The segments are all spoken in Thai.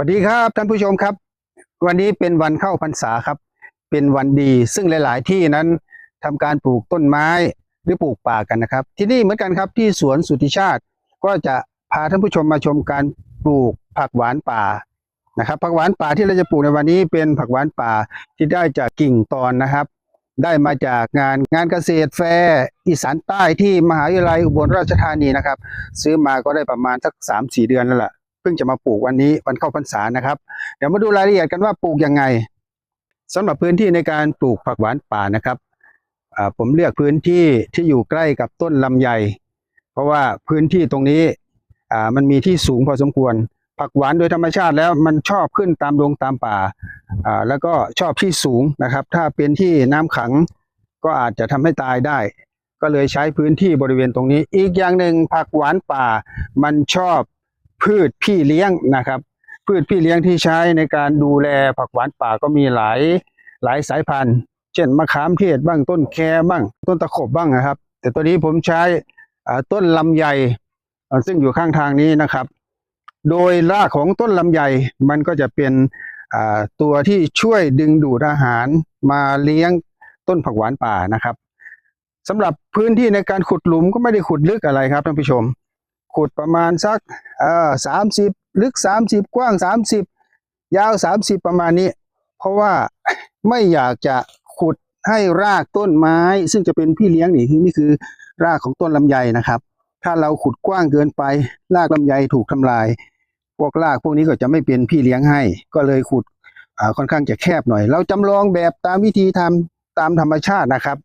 วัสดีครับท่านผู้ชมครับ วันนี้เป็นวันเข้าพรรษาครับ เป็นวันดีซึ่งหลาย ๆ ที่นั้นทำการปลูกต้นไม้หรือปลูกป่ากันนะครับ ที่นี่เหมือนกันครับที่สวนสุทธิชาติ ก็จะพาท่านผู้ชมมาชมการปลูกผักหวานป่านะครับผักหวานป่าที่เราจะปลูกในวันนี้เป็นผักหวานป่าที่ได้จากกิ่งตอนนะครับ ได้มาจากงานงานเกษตรแฟร์อีสานใต้ที่มหาวิทยาลัยอุบลราชธานีนะครับ ซื้อมาก็ได้ประมาณสักสามสี่เดือนแล้วล่ะ พิ่งจะมาปลูกวันนี้วันเข้าพรรษานะครับ เดี๋ยวมาดูรายละเอียดกันว่าปลูกยังไงสำหรับพื้นที่ในการปลูกผักหวานป่านะครับผมเลือกพื้นที่ที่อยู่ใกล้กับต้นลำไย เพราะว่าพื้นที่ตรงนี้มันมีที่สูงพอสมควร ผักหวานโดยธรรมชาติแล้วมันชอบขึ้นตามดงตามป่าอ่าแล้วก็ชอบที่สูงนะครับ ถ้าเป็นที่น้ำขังก็อาจจะทำให้ตายได้ ก็เลยใช้พื้นที่บริเวณตรงนี้ อีกอย่างหนึ่งผักหวานป่ามันชอบ พืชพี่เลี้ยงนะครับ พืชพี่เลี้ยงที่ใช้ในการดูแลผักหวานป่าก็มีหลายหลายสายพันธุ์ เช่นมะขามเทศบ้างต้นแคบ้าง ต้นตะขบบ้างนะครับ แต่ตัวนี้ผมใช้ต้นลำไยอ่ซึ่งอยู่ข้างทางนี้นะครับ โดยรากของต้นลำไยมันก็จะเป็นตัวที่ช่วยดึงดูดอาหารมาเลี้ยงต้นผักหวานป่านะครับสำหรับพื้นที่ในการขุดหลุมก็ไม่ได้ขุดลึกอะไรครับท่านผู้ชม ขุดประมาณสักเอ่อสามสิบลึกสามสิบกว้างสามสิบยาวสามสิบประมาณนี้ เพราะว่าไม่อยากจะขุดให้รากต้นไม้ ซึ่งจะเป็นพี่เลี้ยงนี่นี่คือรากของต้นลำไยนะครับ ถ้าเราขุดกว้างเกินไป รากลำไยถูกทำลาย พวกรากพวกนี้ก็จะไม่เป็นพี่เลี้ยงให้ ก็เลยขุดค่อนข้างจะแคบหน่อย เราจำลองแบบตามวิธีทำตามธรรมชาตินะครับ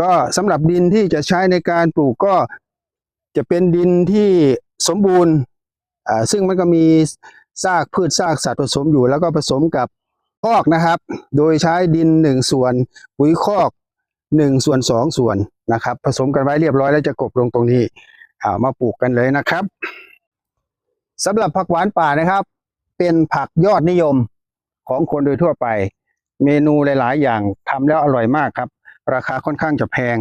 ก็สำหรับดินที่จะใช้ในการปลูกก็ จะเป็นดินที่สมบูรณ์อ่าซึ่งมันก็มีซากพืชซากสัตว์ผสมอยู่ แล้วก็ผสมกับคอกนะครับ โดยใช้ดินหนึ่งส่วน ปุ๋ยคอกหนึ่งส่วนสองส่วนนะครับ ผสมกันไว้เรียบร้อยแล้วจะกบลงตรงนี้อ่ามาปลูกกันเลยนะครับสำหรับผักหวานป่านะครับ เป็นผักยอดนิยมของคนโดยทั่วไป เมนูหลาย ๆ อย่างทำแล้วอร่อยมากครับ ราคาค่อนข้างจะแพง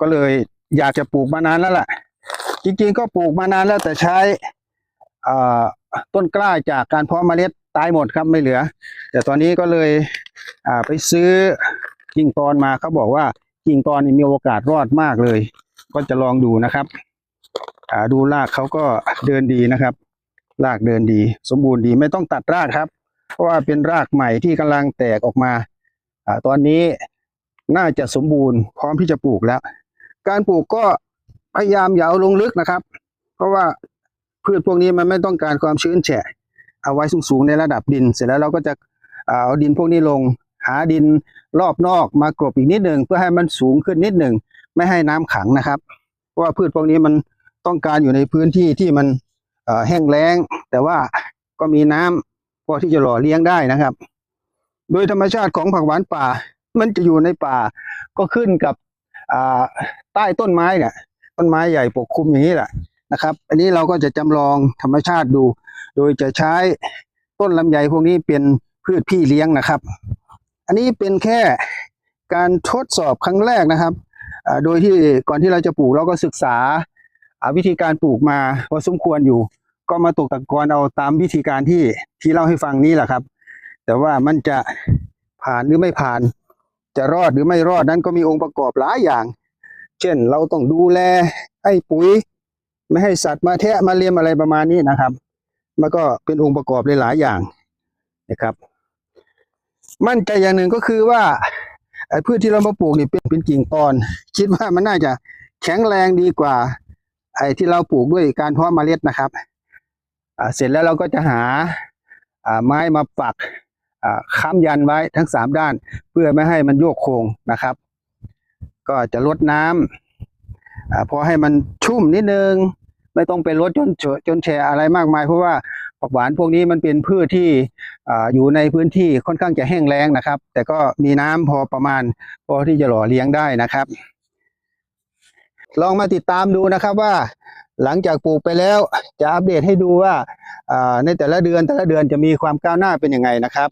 ก็เลยอยากจะปลูกมานานแล้วล่ะ จริงๆก็ปลูกมานานแล้วแต่ใช้ต้นกล้าจากการเพาะเมล็ดตายหมดครับไม่เหลือ แต่ตอนนี้ก็เลยไปซื้อกิ่งตอนมาเขาบอกว่ากิ่งตอนนี่มีโอกาสรอดมากเลย ก็จะลองดูนะครับดูรากเขาก็เดินดีนะครับ รากเดินดี สมบูรณ์ดีไม่ต้องตัดรากครับ เพราะว่าเป็นรากใหม่ที่กำลังแตกออกมาอ่าตอนนี้น่าจะสมบูรณ์พร้อมที่จะปลูกแล้ว การปลูกก็ พยายามอย่าเอาลงลึกนะครับ เพราะว่าพืชพวกนี้มันไม่ต้องการความชื้นแฉะ เอาไว้สูงๆในระดับดิน เสร็จแล้วเราก็จะเอาดินพวกนี้ลง หาดินรอบนอกมากรบอีกนิดหนึ่งเพื่อให้มันสูงขึ้นนิดหนึ่งไม่ให้น้ำขังนะครับ เพราะว่าพืชพวกนี้มันต้องการอยู่ในพื้นที่ที่มันแห้งแล้ง แต่ว่าก็มีน้ำพอที่จะหล่อเลี้ยงได้นะครับ โดยธรรมชาติของผักหวานป่า มันจะอยู่ในป่าก็ขึ้นกับใต้ต้นไม้เนี่ย ต้นไม้ใหญ่ปกคลุมอย่างนี้แหละนะครับ อันนี้เราก็จะจำลองธรรมชาติดู โดยจะใช้ต้นลำไยพวกนี้เป็นพืชพี่เลี้ยงนะครับ อันนี้เป็นแค่การทดสอบครั้งแรกนะครับ โดยที่ก่อนที่เราจะปลูกเราก็ศึกษาอ่าวิธีการปลูกมาพอสมควรอยู่ ก็มาตกตะกอนเอาตามวิธีการที่ที่เล่าให้ฟังนี้แหละครับ แต่ว่ามันจะผ่านหรือไม่ผ่าน จะรอดหรือไม่รอดนั้นก็มีองค์ประกอบหลายอย่าง เช่น เราต้องดูแลให้ปุ๋ย ไม่ให้สัตว์มาแทะมาเลียมอะไรประมาณนี้นะครับ มันก็เป็นองค์ประกอบหลายอย่างนะครับ มั่นใจอย่างหนึ่งก็คือว่าไอ้พืชที่เรามาปลูกนี่เป็นเป็นกิ่งตอน คิดว่ามันน่าจะแข็งแรงดีกว่า ไอ้ที่เราปลูกด้วยการเพาะเมล็ดนะครับเสร็จแล้วเราก็จะหาไม้มาปักค้ำยันไว้ทั้งสามด้าน เพื่อไม่ให้มันโยกโครงนะครับ ก็จะลดน้ำอ่าพอให้มันชุ่มนิดนึง ไม่ต้องไปลดจนจนแฉะอะไรมากมาย เพราะว่าผักหวานพวกนี้มันเป็นพืชที่ออยู่ในพื้นที่ค่อนข้างจะแห้งแล้งนะครับ แต่ก็มีน้ำพอประมาณ พอที่จะหล่อเลี้ยงได้นะครับ ลองมาติดตามดูนะครับว่า หลังจากปลูกไปแล้วจะอัปเดตให้ดูว่าในแต่ละเดือนแต่ละเดือนจะมีความก้าวหน้าเป็นยังไงนะครับ